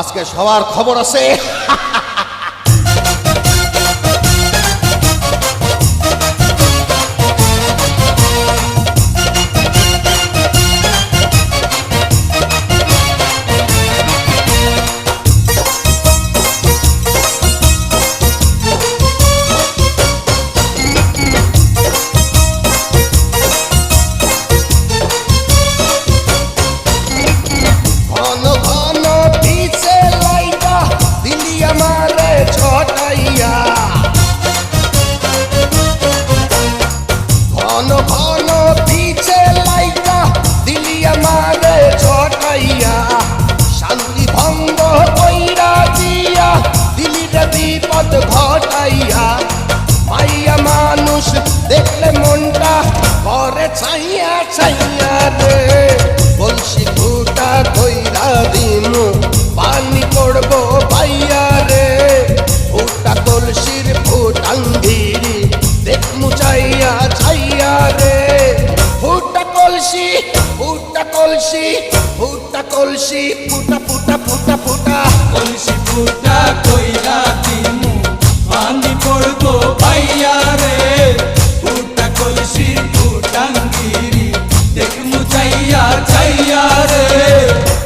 আজকে সবার খবর আছে। ছটাইয়া ঘন ঘন পিছে লাইটা দিলি আমারে ছটাইয়া। শান্তি ভঙ্গ কইরা দিয়া দিলি রে বিপদ ঘটাইয়া। মাইয়া মানুষ দেখলে মনটা করে ছাইয়া ছাইয়া রে। ছাইয়া রে। ফুটা কলসি ফুটা কলসি ফুটা কলসি ফুটা ফুটা ফুটা ফুটা। কলসি ফুটা কইরা দিমু পানি পড়ব ভাইয়া রে। ফুটা কলসির ফুটাঙ্গিরি দেখমু যাইয়া যাইয়া রে।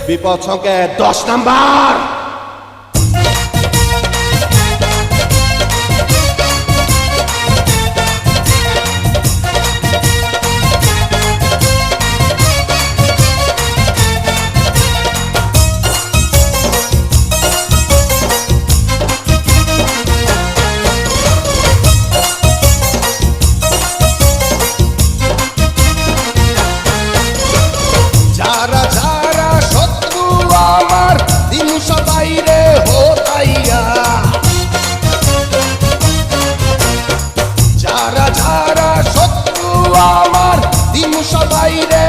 বিপদ সংকেত দশ নাম্বার। যারা যারা শত্রু আমার, দিন সবাই রে হোতাইয়া যারা যারা শত্রু আমার, দিন সবাই রে